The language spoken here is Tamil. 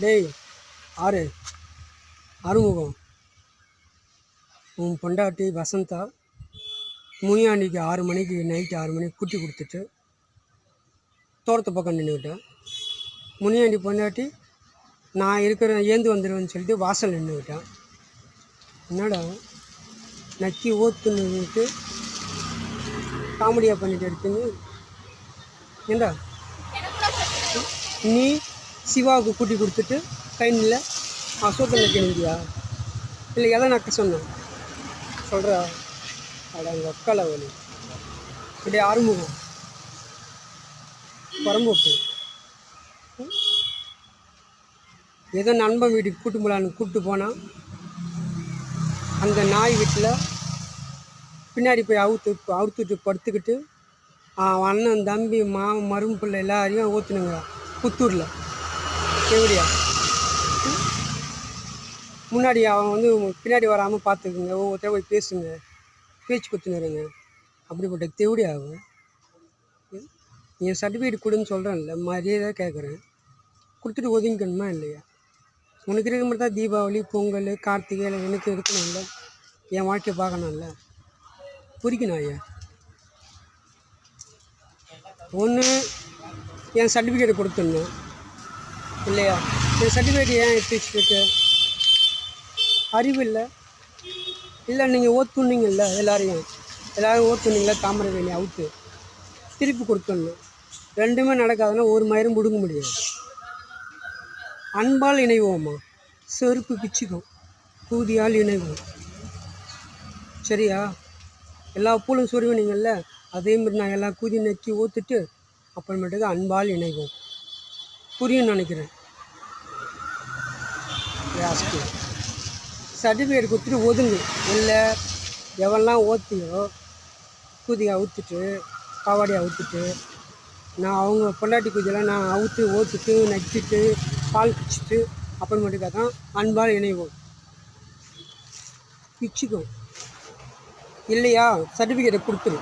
டேய் ஆறு. அறுமுகம் உன் பொண்டாட்டி வசந்தா முனியாண்டிக்கு ஆறு மணிக்கு நைட்டு ஆறு மணிக்கு குட்டி கொடுத்துட்டு தோட்டத்து பக்கம் நின்றுக்கிட்டேன் முனியாண்டி பொண்டாட்டி நான் இருக்கிற ஏந்து வந்துடுவேன்னு சொல்லிட்டு வாசல் நின்றுக்கிட்டேன் என்னடா? நக்கி ஓத்துன்னுட்டு காமெடியாக பண்ணிட்டு இருக்குன்னு. ஏண்டா? நீ சிவாவுக்கு கூட்டி கொடுத்துட்டு ட்ரெயினில் அசோக்கில் நிற்கணுங்கியா இல்லை எதை நக்க சொன்னேன்? சொல்கிறா அட எங்கள் அக்கால அப்படியே இப்படி ஆறுமுகம். பரம்போக்கு ஏதோ நண்பன் வீட்டுக்கு கூட்டு போலான்னு கூப்பிட்டு போனால் அந்த நாய் வீட்டில் பின்னாடி போய் அவுத்து அவுத்துட்டு படுத்துக்கிட்டு அவன் அண்ணன் தம்பி மாமன் மரும பிள்ளை எல்லாரையும் ஊற்றுனுங்க புத்தூரில். எப்படியா முன்னாடி அவன் வந்து பின்னாடி வராமல் பார்த்துக்குங்க ஒவ்வொருத்தர போய் பேசுங்க. பேச்சு குத்துனுருங்க. அப்படிப்பட்ட தேவடி அவன் என் சர்டிஃபிகேட் கொடுன்னு சொல்கிறேன்ல மரியாதை கேட்குறேன் கொடுத்துட்டு ஒதுங்கிக்கணுமா இல்லையா? உனக்கு இருக்க மாதிரி தான் தீபாவளி பொங்கல் கார்த்திகை எல்லாம் எனக்கு இருக்கணும்ல. என் வாழ்க்கையை பார்க்கணும்ல. புரிக்கணும் ஐயா? ஒன்று என் சர்டிஃபிகேட் கொடுத்துடணும். இல்லையா? இந்த சர்டிஃபிகேட் ஏன் எடுத்து வச்சுருக்கு? அறிவு இல்லை. இல்லை நீங்கள் ஓத்துனீங்கல்ல எல்லாரையும். எல்லோரும் ஓத்துனீங்களா தாமரவேணி அவுத்து திருப்பி கொடுத்துடணும். ரெண்டுமே நடக்காதுன்னா ஒரு மயிரும் பிடுங்க முடியாது. அன்பால் இணைவோம்மா செருப்பு பிச்சுக்கும். கூதியால் இணைவோம். சரியா? எல்லா பூலும் சொருவினீங்கள்ல அதே மாதிரி நான் எல்லா கூதி நக்கி ஊற்றுட்டு அப்புறமேட்டுக்கு அன்பால் இணைவோம். புரியும் நினைக்கிறேன். சர்டிஃபிகேட் கொடுத்துட்டு ஒதுங்கு. இல்லை எவெல்லாம் ஓத்தியோ கூதியை அவுத்துட்டு காவாடியை அவுத்துட்டு நான் அவங்க பொண்டாட்டி குதியெல்லாம் நான் அவுத்து ஓத்துட்டு நச்சுட்டு பால் குடிச்சிட்டு அப்புறமேட்டுக்காக தான் அன்பால் இணைவோம். பிச்சுக்கும். இல்லையா? சர்டிஃபிகேட்டை கொடுத்துரு.